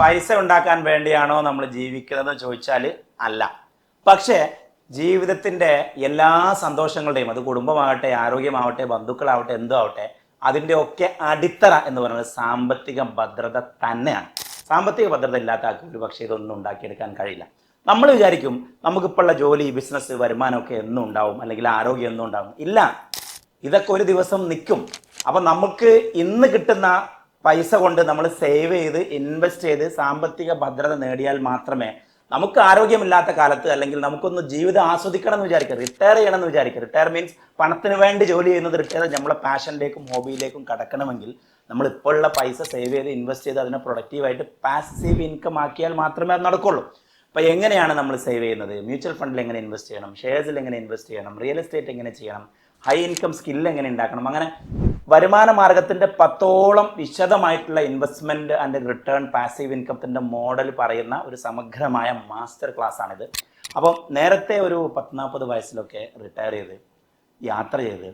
പൈസ ഉണ്ടാക്കാൻ വേണ്ടിയാണോ നമ്മൾ ജീവിക്കുന്നത് ചോദിച്ചാൽ അല്ല. പക്ഷേ ജീവിതത്തിന്റെ എല്ലാ സന്തോഷങ്ങളുടെയും അത് കുടുംബമാകട്ടെ ആരോഗ്യമാവട്ടെ ബന്ധുക്കളാവട്ടെ എന്തോ ആവട്ടെ അതിന്റെ ഒക്കെ അടിത്തറ എന്ന് പറയുന്നത് സാമ്പത്തിക ഭദ്രത തന്നെയാണ്. സാമ്പത്തിക ഭദ്രത ഇല്ലാത്ത ആൾക്ക് ഒരു പക്ഷേ ഇതൊന്നും ഉണ്ടാക്കിയെടുക്കാൻ കഴിയില്ല. നമ്മൾ വിചാരിക്കും നമുക്കിപ്പോഴുള്ള ജോലി ബിസിനസ് വരുമാനമൊക്കെ എന്നും ഉണ്ടാവും അല്ലെങ്കിൽ ആരോഗ്യം എന്നും ഉണ്ടാവും. ഇല്ല. ഇതൊക്കെ ഒരു ദിവസം നിൽക്കും. അപ്പം നമുക്ക് ഇന്ന് കിട്ടുന്ന പൈസ കൊണ്ട് നമ്മൾ സേവ് ചെയ്ത് ഇൻവെസ്റ്റ് ചെയ്ത് സാമ്പത്തിക ഭദ്രത നേടിയാൽ മാത്രമേ നമുക്ക് ആരോഗ്യമില്ലാത്ത കാലത്ത് അല്ലെങ്കിൽ നമുക്കൊന്ന് ജീവിതം ആസ്വദിക്കണം എന്ന് വിചാരിക്കുക റിട്ടയർ ചെയ്യണം എന്ന് വിചാരിക്കുക റിട്ടയർ മീൻസ് പണത്തിന് വേണ്ടി ജോലി ചെയ്യുന്നത് റിട്ടയർ നമ്മളെ പാഷനിലേക്കും ഹോബിയിലേക്കും കടക്കണമെങ്കിൽ നമ്മൾ ഇപ്പോഴുള്ള പൈസ സേവ് ചെയ്ത് ഇൻവെസ്റ്റ് ചെയ്ത് അതിനെ പ്രൊഡക്റ്റീവായിട്ട് പാസീവ് ഇൻകം ആക്കിയാൽ മാത്രമേ അത് നടക്കുള്ളൂ. അപ്പോൾ എങ്ങനെയാണ് നമ്മൾ സേവ് ചെയ്യുന്നത്? മ്യൂച്വൽ ഫണ്ടിൽ എങ്ങനെ ഇൻവെസ്റ്റ് ചെയ്യണം? ഷെയർസിൽ എങ്ങനെ ഇൻവെസ്റ്റ് ചെയ്യണം? റിയൽ എസ്റ്റേറ്റ് എങ്ങനെ ചെയ്യണം? ഹൈ ഇൻകം സ്കിൽ എങ്ങനെ ഉണ്ടാക്കണം? അങ്ങനെ വരുമാന മാർഗത്തിന്റെ പത്തോളം വിശദമായിട്ടുള്ള ഇൻവെസ്റ്റ്മെന്റ് ആൻഡ് റിട്ടേൺ പാസീവ് ഇൻകത്തിന്റെ മോഡൽ പറയുന്ന ഒരു സമഗ്രമായ മാസ്റ്റർ ക്ലാസ് ആണിത്. അപ്പം നേരത്തെ ഒരു പത്ത് നാൽപ്പത് വയസ്സിലൊക്കെ റിട്ടയർ ചെയ്ത് യാത്ര ചെയ്ത്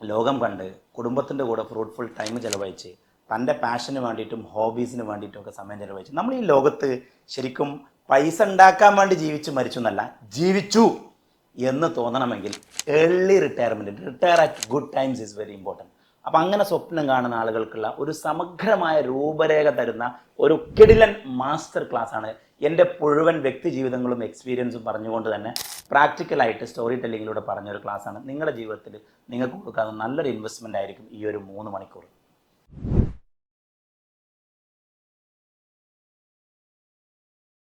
ലോകം കണ്ട് കുടുംബത്തിന്റെ കൂടെ ഫ്രൂട്ട്ഫുൾ ടൈം ചിലവഴിച്ച് തന്റെ പാഷന് വേണ്ടിയിട്ടും ഹോബീസിന് വേണ്ടിയിട്ടും ഒക്കെ സമയം ചിലവഴിച്ച് നമ്മൾ ഈ ലോകത്ത് ശരിക്കും പൈസ ഉണ്ടാക്കാൻ വേണ്ടി ജീവിച്ച് മരിച്ചു എന്നല്ല ജീവിച്ചു എന്ന് തോന്നണമെങ്കിൽ early retirement retire at good times is very important അപ്പം അങ്ങനെ സ്വപ്നം കാണുന്ന ആളുകൾക്കുള്ള ഒരു സമഗ്രമായ രൂപരേഖ തരുന്ന ഒരു കിടിലൻ മാസ്റ്റർ ക്ലാസ് ആണ് എന്റെ മുഴുവൻ വ്യക്തി ജീവിതങ്ങളും എക്സ്പീരിയൻസും പറഞ്ഞുകൊണ്ട് തന്നെ പ്രാക്ടിക്കലായിട്ട് സ്റ്റോറി ടെല്ലിങ്ങിലൂടെ പറഞ്ഞൊരു ക്ലാസ്സാണ് നിങ്ങളുടെ ജീവിതത്തിൽ നിങ്ങൾക്ക് കൊടുക്കാവുന്ന നല്ലൊരു ഇൻവെസ്റ്റ്മെന്റ് ആയിരിക്കും ഈ ഒരു മൂന്ന് മണിക്കൂർ.